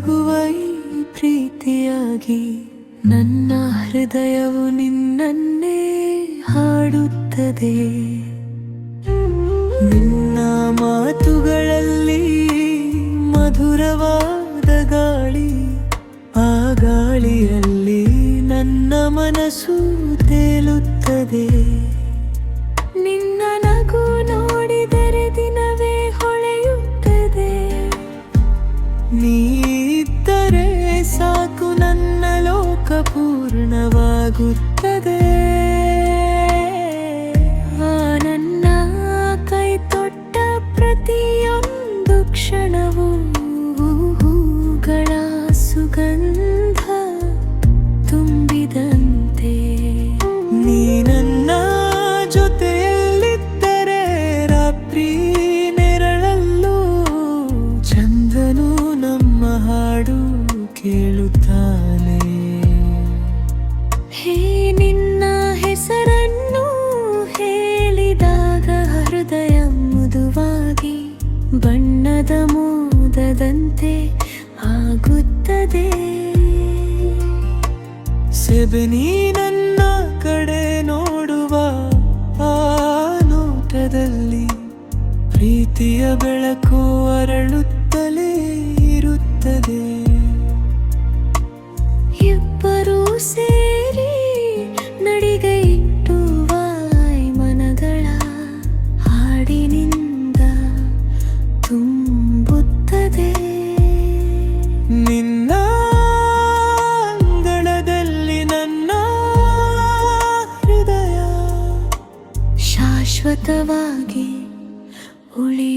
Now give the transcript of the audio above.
ಈ ಪ್ರೀತಿಯಾಗಿ ನನ್ನ ಹೃದಯವು ನಿನ್ನನ್ನೇ ಹಾಡುತ್ತದೆ. ನಿನ್ನ ಮಾತುಗಳಲ್ಲಿ ಮಧುರವಾದ ಗಾಳಿ ಆ ಗಾಳಿಯಲ್ಲಿ ನನ್ನ ಮನಸ್ಸು ಪೂರ್ಣವಾಗುತ್ತದೆ. ಆ ನನ್ನ ಕೈ ತೊಟ್ಟ ಪ್ರತಿಯೊಂದು ಕ್ಷಣವು ಹೂಗಳ ಸುಗಂಧ ತುಂಬಿದಂತೆ. ನೀ ನನ್ನ ಜೊತೆಯಲ್ಲಿದ್ದರೆ ರಾತ್ರಿ ನೆರಳಲ್ಲೂ ಚಂದನು ನಮ್ಮ ಹಾಡು ಕೇಳುತ್ತಾನೆ ಮುದುವಾಗಿ ಬಣ್ಣದ ಮೋದದಂತೆ ಆಗುತ್ತದೆ. ಸೆಬನಿ ನನ್ನ ಕಡೆ ನೋಡುವ ಆ ನೋಟದಲ್ಲಿ ಪ್ರೀತಿಯ ಬೆಳಕು ಅರಳುತ್ತಲೇ ಶಾಶ್ವತವಾಗಿ ಉಳಿಯುತ್ತದೆ